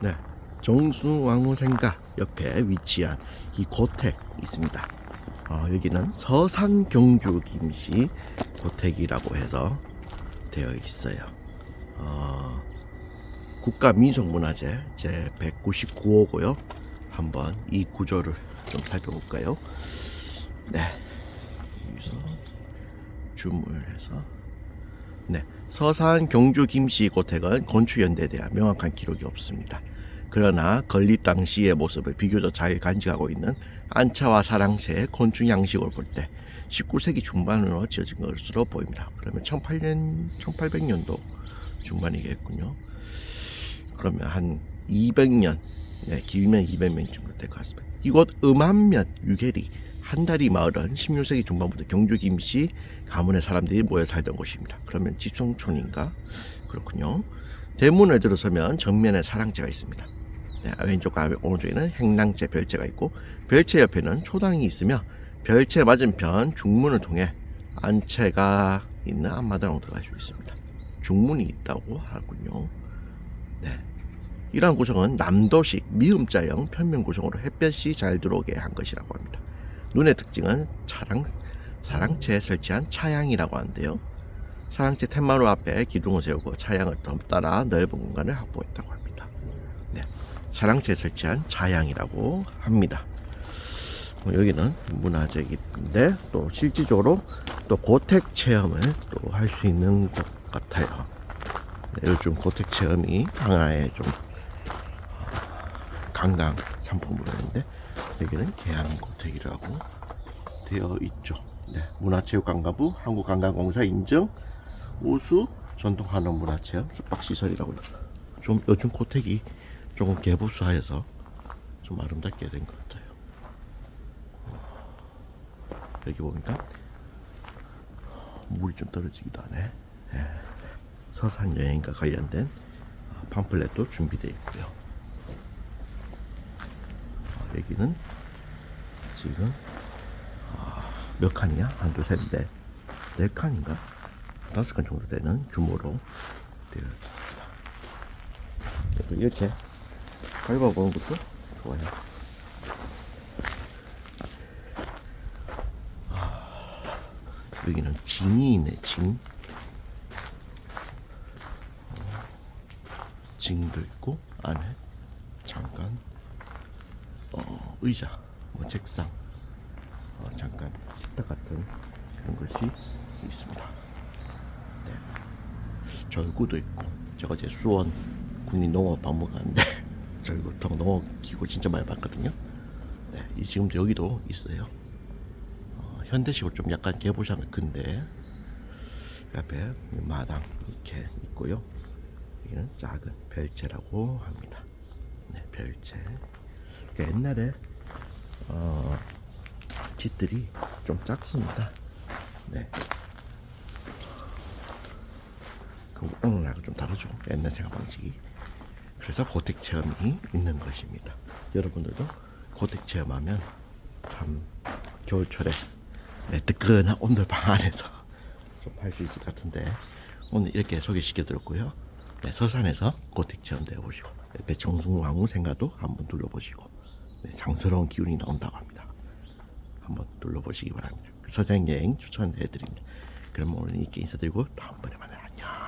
네, 정수왕후생가 옆에 위치한 이 고택 있습니다. 어, 여기는 서산 경주 김씨 고택이라고 해서 되어 있어요. 어, 국가민속문화재 제 199호고요. 한번 이 구조를 좀 살펴볼까요? 네, 여기서 줌을 해서 네, 서산 경주 김씨 고택은 건축연대에 대한 명확한 기록이 없습니다. 그러나 건립 당시의 모습을 비교적 잘 간직하고 있는 안차와 사랑채의 건축 양식을 볼 때 19세기 중반으로 지어진 것으로 보입니다. 그러면 1800년, 1800년도 중반이겠군요. 그러면 한 200년, 네, 길면 200년 정도 될 것 같습니다. 이곳 음암면 유계리 한다리 마을은 16세기 중반부터 경주 김씨 가문의 사람들이 모여 살던 곳입니다. 그러면 집성촌인가? 그렇군요. 대문을 들어서면 정면에 사랑채가 있습니다. 네, 왼쪽과 오른쪽에는 행랑채 별채가 있고 별채 옆에는 초당이 있으며 별채 맞은편 중문을 통해 안채가 있는 앞마당으로 들어갈 수 있습니다. 중문이 있다고 하군요. 네. 이러한 구성은 남도식 미음자형 평면 구성으로 햇볕이 잘 들어오게 한 것이라고 합니다. 눈의 특징은 차랑, 사랑채에 설치한 차양이라고 하는데요. 사랑채 텐마루 앞에 기둥을 세우고 차양을 따라 넓은 공간을 확보했다고 합니다. 네. 사랑채에 설치한 차양이라고 합니다. 뭐 여기는 문화재인데 또 실질적으로 또 고택 체험을 또 할 수 있는 곳 같아요. 네, 요즘 고택 체험이 하나의 좀 어, 관광 상품으로 있는데 여기는 계양고택이라고 되어 있죠. 네, 문화체육관광부 한국관광공사 인증 우수 전통한원 문화체험 숙박시설이라고 좀 요즘 고택이 조금 개보수하여서 좀 아름답게 된 것 같아요. 여기 보니까 물이 좀 떨어지기도 하네. 예. 서산 여행과 관련된 팜플렛도 준비되어 있고요. 어, 여기는 지금 아, 몇 칸이야? 한두 셋인데 네 칸인가? 다섯 칸 정도 되는 규모로 되어 있습니다. 이렇게 밟아보는 것도 좋아요. 여기는 진이 있네 진 어, 징도 있고 안에 잠깐 어, 의자 뭐 책상 어, 잠깐 식탁 같은 그런 것이 있습니다 네. 절구도 있고 제가 이제 수원 국립농업박물관인데 절구통 농업기구 진짜 많이 봤거든요 네, 이 지금 여기도 있어요 어, 현대식으로 좀 약간 개보장을 근데 그 앞에 마당 이렇게 있고요. 여기는 작은 별채라고 합니다. 네, 별채. 그러니까 옛날에 어, 집들이 좀 작습니다. 네. 그 오늘하고 좀 다르죠. 옛날 생활 방식이. 그래서 고택 체험이 있는 것입니다. 여러분들도 고택 체험하면 참 겨울철에 네, 뜨끈한 온돌 방 안에서 좀 할 수 있을 것 같은데 오늘 이렇게 소개시켜 드렸고요. 네, 서산에서 고택 체험 도 해보시고 옆에 정승왕후 생가도 한번 둘러보시고 네, 상스러운 기운이 나온다고 합니다. 한번 둘러보시기 바랍니다. 서산 여행 추천해 드립니다. 그럼 오늘 이렇게 인사드리고 다음번에 만나요. 안녕.